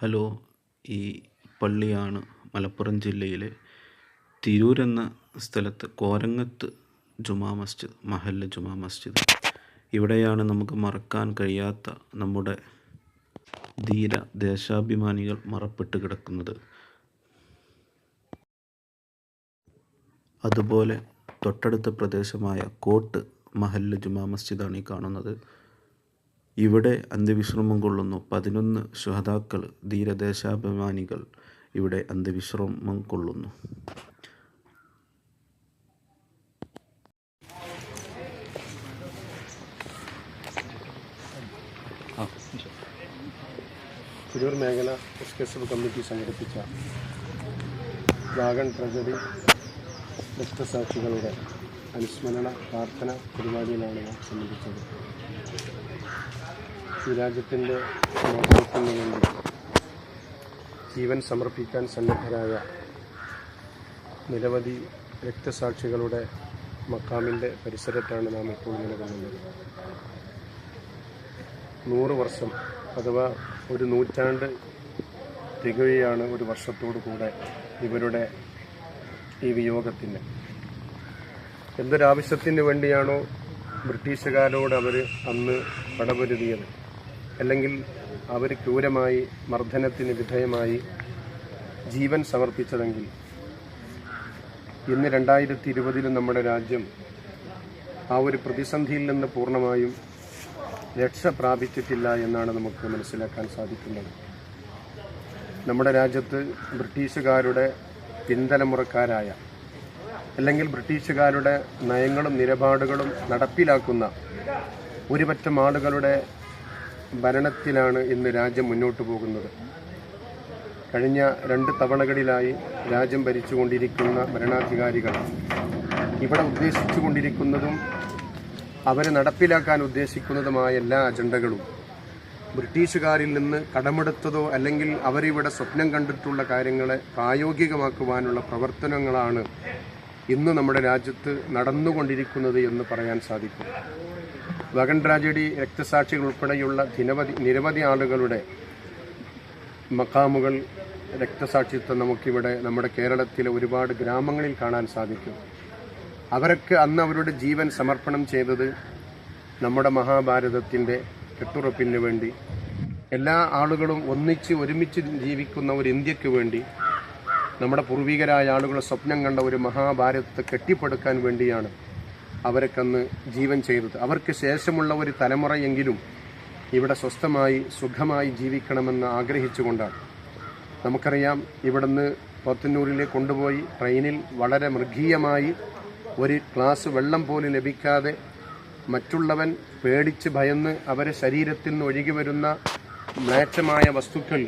Hello ഈ പള്ളിയാണ് മലപ്പുറം ജില്ലയിലെ തിരൂരെന്ന സ്ഥലത്ത് കോരങ്ങത്ത് ജുമാ മസ്ജിദ് മഹല്ല ജുമാ മസ്ജിദ്. ഇവിടെയാണ് നമുക്ക് മറക്കാൻ കഴിയാത്ത നമ്മുടെ ധീര ദേശാഭിമാനികൾ മറപ്പെട്ട് കിടക്കുന്നത്. അതുപോലെ തൊട്ടടുത്ത പ്രദേശമായ കോട്ട് മഹല്ല് ജുമാ മസ്ജിദാണ് ഈ കാണുന്നത്. ഇവിടെ അന്ത്യവിശ്രമം കൊള്ളുന്നു. പതിനൊന്ന് ശുഹതാക്കൾ ധീരദേശാഭിമാനികൾ ഇവിടെ അന്ത്യവിശ്രമം കൊള്ളുന്നു. തിരൂർ മേഖല എഫ് കമ്മിറ്റി സംഘടിപ്പിച്ച വാഗൺ ട്രജഡി രക്തസാക്ഷികളുടെ അനുസ്മരണ പ്രാർത്ഥന പരിപാടിയിലാണ് ഞാൻ സംബന്ധിച്ചത് രാജ്യത്തിന്റെ മോചനത്തിന് വേണ്ടി ജീവൻ സമർപ്പിക്കാൻ സന്നദ്ധരായ നിരവധി രക്തസാക്ഷികളുടെ മക്കാമിന്റെ പരിസരത്താണ് നാം ഇപ്പോൾ നിലകൊള്ളുന്നത്. നൂറ് വർഷം അഥവാ ഒരു നൂറ്റാണ്ട് തികയാണ് ഒരു വർഷത്തോടു കൂടെ ഇവരുടെ ഈ വിയോഗത്തിന്. എന്തൊരാവശ്യത്തിന് വേണ്ടിയാണോ ബ്രിട്ടീഷുകാരോട് അവർ അന്ന് പടപൊരുതിയത്? അല്ലെങ്കിൽ അവർ ക്രൂരമായി മർദ്ദനത്തിന് വിധേയമായി ജീവൻ സമർപ്പിച്ചതെങ്കിൽ ഇന്ന് രണ്ടായിരത്തി ഇരുപതിലും നമ്മുടെ രാജ്യം ആ ഒരു പ്രതിസന്ധിയിൽ നിന്ന് പൂർണമായും രക്ഷ പ്രാപിച്ചിട്ടില്ല എന്നാണ് നമുക്ക് മനസ്സിലാക്കാൻ സാധിക്കുന്നത്. നമ്മുടെ രാജ്യത്ത് ബ്രിട്ടീഷുകാരുടെ പിന്തലമുറക്കാരായ അല്ലെങ്കിൽ ബ്രിട്ടീഷുകാരുടെ നയങ്ങളും നിലപാടുകളും നടപ്പിലാക്കുന്ന ഒരുപറ്റം ആളുകളുടെ ഭരണത്തിലാണ് ഇന്ന് രാജ്യം മുന്നോട്ട് പോകുന്നത്. കഴിഞ്ഞ രണ്ട് തവണകളിലായി രാജ്യം ഭരിച്ചുകൊണ്ടിരിക്കുന്ന ഭരണാധികാരികൾ ഇവിടെ ഉദ്ദേശിച്ചുകൊണ്ടിരിക്കുന്നതും അവരെ നടപ്പിലാക്കാൻ ഉദ്ദേശിക്കുന്നതുമായ എല്ലാ അജണ്ടകളും ബ്രിട്ടീഷുകാരിൽ നിന്ന് കടമെടുത്തതോ അല്ലെങ്കിൽ അവരിവിടെ സ്വപ്നം കണ്ടിട്ടുള്ള കാര്യങ്ങളെ പ്രായോഗികമാക്കുവാനുള്ള പ്രവർത്തനങ്ങളാണ് ഇന്ന് നമ്മുടെ രാജ്യത്ത് നടന്നുകൊണ്ടിരിക്കുന്നത് എന്ന് പറയാൻ സാധിക്കും. വകൻ ട്രാജഡി രക്തസാക്ഷികൾ ഉൾപ്പെടെയുള്ള നിരവധി നിരവധി ആളുകളുടെ മക്കാമുകൾ രക്തസാക്ഷിത്വം നമുക്കിവിടെ നമ്മുടെ കേരളത്തിലെ ഒരുപാട് ഗ്രാമങ്ങളിൽ കാണാൻ സാധിക്കും. അവരൊക്കെ അന്ന് അവരുടെ ജീവൻ സമർപ്പണം ചെയ്തത് നമ്മുടെ മഹാഭാരതത്തിന്റെ കെട്ടുറപ്പിന് വേണ്ടി. എല്ലാ ആളുകളും ഒന്നിച്ച് ഒരുമിച്ച് ജീവിക്കുന്ന ഒരു ഇന്ത്യയ്ക്ക് വേണ്ടി നമ്മുടെ പൂർവികരായ ആളുകളുടെ സ്വപ്നം കണ്ട ഒരു മഹാഭാരതത്തെ കെട്ടിപ്പടുക്കാൻ വേണ്ടിയാണ് അവരൊക്കെ അന്ന് ജീവൻ ചെയ്തത്. അവർക്ക് ശേഷമുള്ള ഒരു തലമുറയെങ്കിലും ഇവിടെ സ്വസ്ഥമായി സുഖമായി ജീവിക്കണമെന്ന് ആഗ്രഹിച്ചുകൊണ്ടാണ്. നമുക്കറിയാം ഇവിടുന്ന് പോത്തന്നൂരിലേക്ക് കൊണ്ടുപോയി ട്രെയിനിൽ വളരെ മൃഗീയമായി ഒരു ഗ്ലാസ് വെള്ളം പോലും ലഭിക്കാതെ മറ്റുള്ളവൻ പേടിച്ച് ഭയന്ന് അവരെ ശരീരത്തിൽ നിന്ന് ഒഴുകി വരുന്ന മ്ലേച്ഛമായ വസ്തുക്കൾ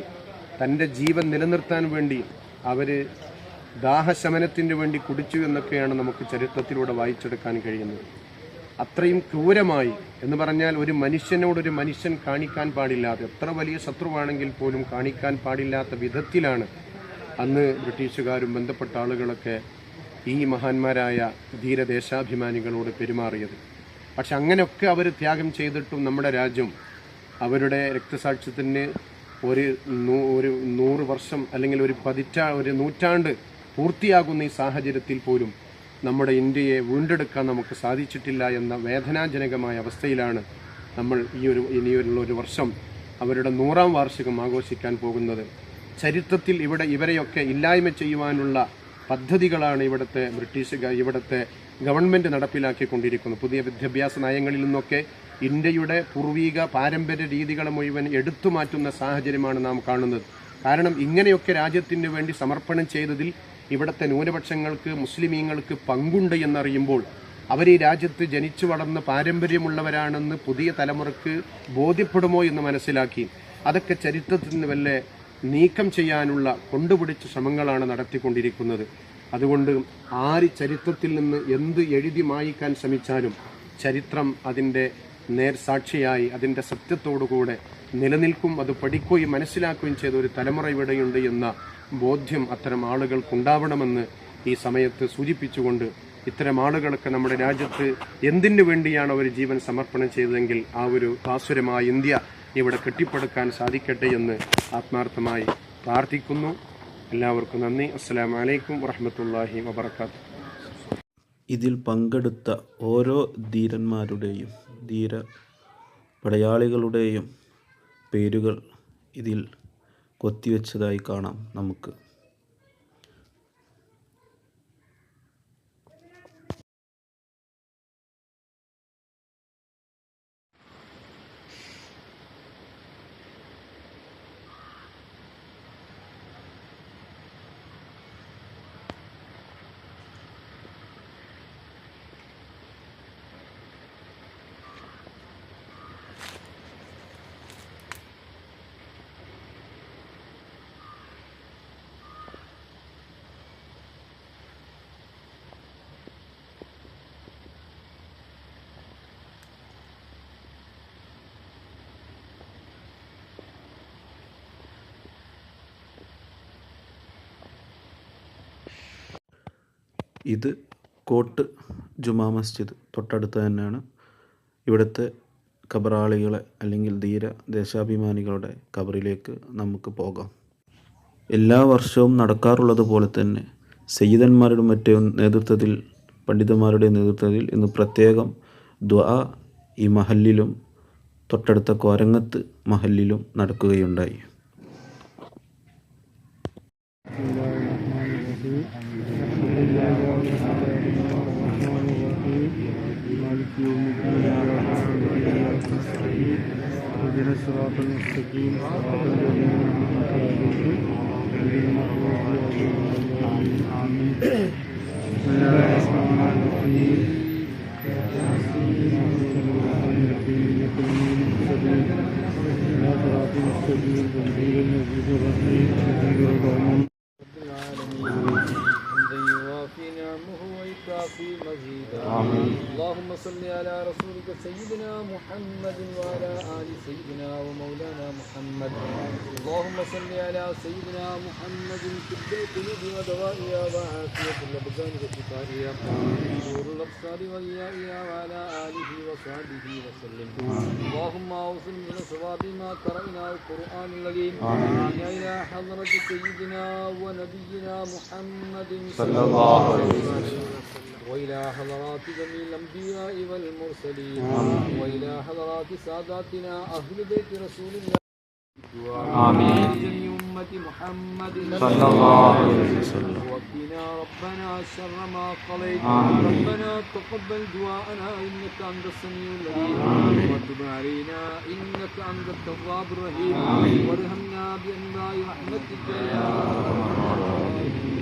തന്റെ ജീവൻ നിലനിർത്താൻ വേണ്ടി അവർ ദാഹശമനത്തിന് വേണ്ടി കുടിച്ചു എന്നൊക്കെയാണ് നമുക്ക് ചരിത്രത്തിലൂടെ വായിച്ചെടുക്കാൻ കഴിയുന്നത്. അത്രയും ക്രൂരമായി എന്ന് പറഞ്ഞാൽ ഒരു മനുഷ്യനോടൊരു മനുഷ്യൻ കാണിക്കാൻ പാടില്ലാത്ത എത്ര വലിയ ശത്രുവാണെങ്കിൽ പോലും കാണിക്കാൻ പാടില്ലാത്ത വിധത്തിലാണ് അന്ന് ബ്രിട്ടീഷുകാരും ബന്ധപ്പെട്ട ആളുകളൊക്കെ ഈ മഹാന്മാരായ ധീരദേശാഭിമാനികളോട് പെരുമാറിയത്. പക്ഷെ അങ്ങനെയൊക്കെ അവർ ത്യാഗം ചെയ്തിട്ടും നമ്മുടെ രാജ്യം അവരുടെ രക്തസാക്ഷ്യത്തിന് ഒരു ഒരു നൂറ് വർഷം അല്ലെങ്കിൽ ഒരു പതിറ്റാ ഒരു നൂറ്റാണ്ട് പൂർത്തിയാകുന്ന ഈ സാഹചര്യത്തിൽ പോലും നമ്മുടെ ഇന്ത്യയെ വീണ്ടെടുക്കാൻ നമുക്ക് സാധിച്ചിട്ടില്ല എന്ന വേദനാജനകമായ അവസ്ഥയിലാണ് നമ്മൾ ഈ ഒരു ഇനിയുള്ള ഒരു വർഷം അവരുടെ നൂറാം വാർഷികം ആഘോഷിക്കാൻ പോകുന്നത്. ചരിത്രത്തിൽ ഇവിടെ ഇവരെയൊക്കെ ഇല്ലായ്മ ചെയ്യുവാനുള്ള പദ്ധതികളാണ് ഇവിടുത്തെ ബ്രിട്ടീഷുകാർ ഇവിടുത്തെ ഗവൺമെന്റ് നടപ്പിലാക്കിക്കൊണ്ടിരിക്കുന്നത്. പുതിയ വിദ്യാഭ്യാസ നയങ്ങളിൽ നിന്നൊക്കെ ഇന്ത്യയുടെ പൂർവീക പാരമ്പര്യ രീതികളെ മുഴുവൻ എടുത്തു മാറ്റുന്ന സാഹചര്യമാണ് നാം കാണുന്നത്. കാരണം ഇങ്ങനെയൊക്കെ രാജ്യത്തിന് വേണ്ടി സമർപ്പണം ചെയ്തതിൽ ഇവിടുത്തെ ന്യൂനപക്ഷങ്ങൾക്ക് മുസ്ലിമീങ്ങൾക്ക് പങ്കുണ്ട് എന്നറിയുമ്പോൾ അവർ ഈ രാജ്യത്ത് ജനിച്ചു വളർന്ന് പാരമ്പര്യമുള്ളവരാണെന്ന് പുതിയ തലമുറയ്ക്ക് ബോധ്യപ്പെടുമോ എന്ന് മനസ്സിലാക്കി അതൊക്കെ ചരിത്രത്തിൽ നിന്ന് വല്ല നീക്കം ചെയ്യാനുള്ള കൊണ്ടുപിടിച്ച ശ്രമങ്ങളാണ് നടത്തിക്കൊണ്ടിരിക്കുന്നത്. അതുകൊണ്ട് ആര് ചരിത്രത്തിൽ നിന്ന് എന്ത് എഴുതി മായിക്കാൻ ശ്രമിച്ചാലും ചരിത്രം അതിന്റെ നേർസാക്ഷിയായി അതിന്റെ സത്യത്തോടുകൂടെ നിലനിൽക്കും അത് പഠിക്കുകയും മനസ്സിലാക്കുകയും ചെയ്ത ഒരു തലമുറ ഇവിടെയുണ്ട് എന്ന ബോധ്യം അത്തരം ആളുകൾക്കുണ്ടാവണമെന്ന് ഈ സമയത്ത് സൂചിപ്പിച്ചുകൊണ്ട് ഇത്തരം ആളുകളൊക്കെ നമ്മുടെ രാജ്യത്ത് എന്തിനു വേണ്ടിയാണ് അവർ ജീവൻ സമർപ്പണം ചെയ്തതെങ്കിൽ ആ ഒരു ഭാസുരമായ ഇന്ത്യ ഇവിടെ കെട്ടിപ്പടുക്കാൻ സാധിക്കട്ടെ എന്ന് ആത്മാർത്ഥമായി പ്രാർത്ഥിക്കുന്നു. എല്ലാവർക്കും നന്ദി. അസ്സലാമു വലൈക്കും വറഹമത്തല്ലാഹി വബർക്കാത്തു ഇതിൽ പങ്കെടുത്ത ഓരോ ധീരന്മാരുടെയും ധീര പടയാളികളുടെയും പേരുകൾ ഇതിൽ കൊത്തിവെച്ചതായി കാണാം നമുക്ക്. ഇത് കോട്ട് ജുമാ മസ്ജിദ് തൊട്ടടുത്ത് തന്നെയാണ്. ഇവിടുത്തെ കബറാളികളെ അല്ലെങ്കിൽ ധീര ദേശാഭിമാനികളുടെ കബറിലേക്ക് നമുക്ക് പോകാം. എല്ലാ വർഷവും നടക്കാറുള്ളത് പോലെ തന്നെ സയ്യിദന്മാരുടെ മറ്റേ നേതൃത്വത്തിൽ പണ്ഡിതന്മാരുടെ നേതൃത്വത്തിൽ ഇന്ന് പ്രത്യേകം ദ്വാ ഈ മഹല്ലിലും തൊട്ടടുത്ത കോരങ്ങത്ത് മഹല്ലിലും നടക്കുകയുണ്ടായി. اهدنا الصراط المستقيم صراط الذين انعمت عليهم غير المغضوب عليهم آمين بسم الله الرحمن الرحيم يوافي نعمه ويكافي مزيدا اللهم صل على رسولك سيدنا محمد وعلى آل سيدنا ومولانا محمد. اللهم صل على سيدنا محمد طب القلوب ودوائها وعافية الأبدان وشفائها نور الأبصار وإيائها وعلى آله وصحبه وسلم. اللهم أوصل من صواب ما قرأنا القرآن الكريم إلى حضرة سيدنا ونبينا محمد صلى الله عليه وسلم. وإلى حضرات جميع الأنبياء والمرسلين. وإلى حضرات ساداتنا أهل بيت رسول الله. آمين. جميع أمة محمد. صلى الله عليه وسلم. وقنا ربنا شر ما قضيت. ربنا تقبل دعاءنا إنك أنت السميع العليم. وتب علينا إنك أنت التواب الرحيم. وارحمنا بأنواع رحمتك يا أرحم